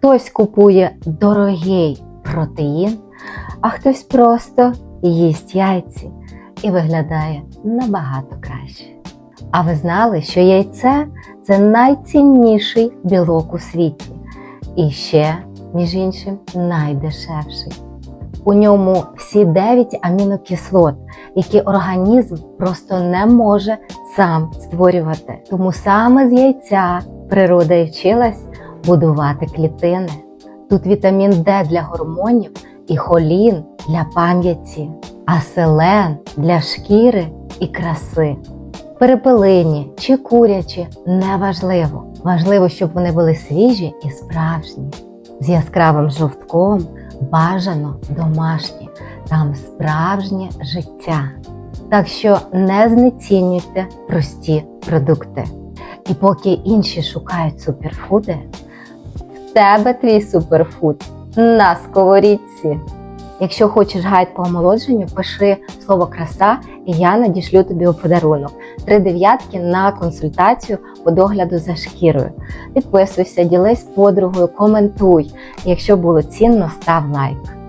Хтось купує дорогий протеїн, а хтось просто їсть яйці і виглядає набагато краще. А ви знали, що яйце це найцінніший білок у світі. І ще, між іншим, найдешевший. У ньому всі 9 амінокислот, які організм просто не може сам створювати. Тому саме з яйця природа і вчилась будувати клітини. Тут вітамін Д для гормонів і холін для пам'яті, а селен для шкіри і краси. Перепелині чи курячі неважливо. Важливо, щоб вони були свіжі і справжні, з яскравим жовтком, бажано домашні, там справжнє життя. Так що не знецінюйте прості продукти. І поки інші шукають суперфуди, тебе твій суперфуд на сковорідці. Якщо хочеш гайд по омолодженню, пиши слово краса, і я надішлю тобі у подарунок. Три дев'ятки на консультацію по догляду за шкірою. Підписуйся, ділись подругою, коментуй. Якщо було цінно, став лайк.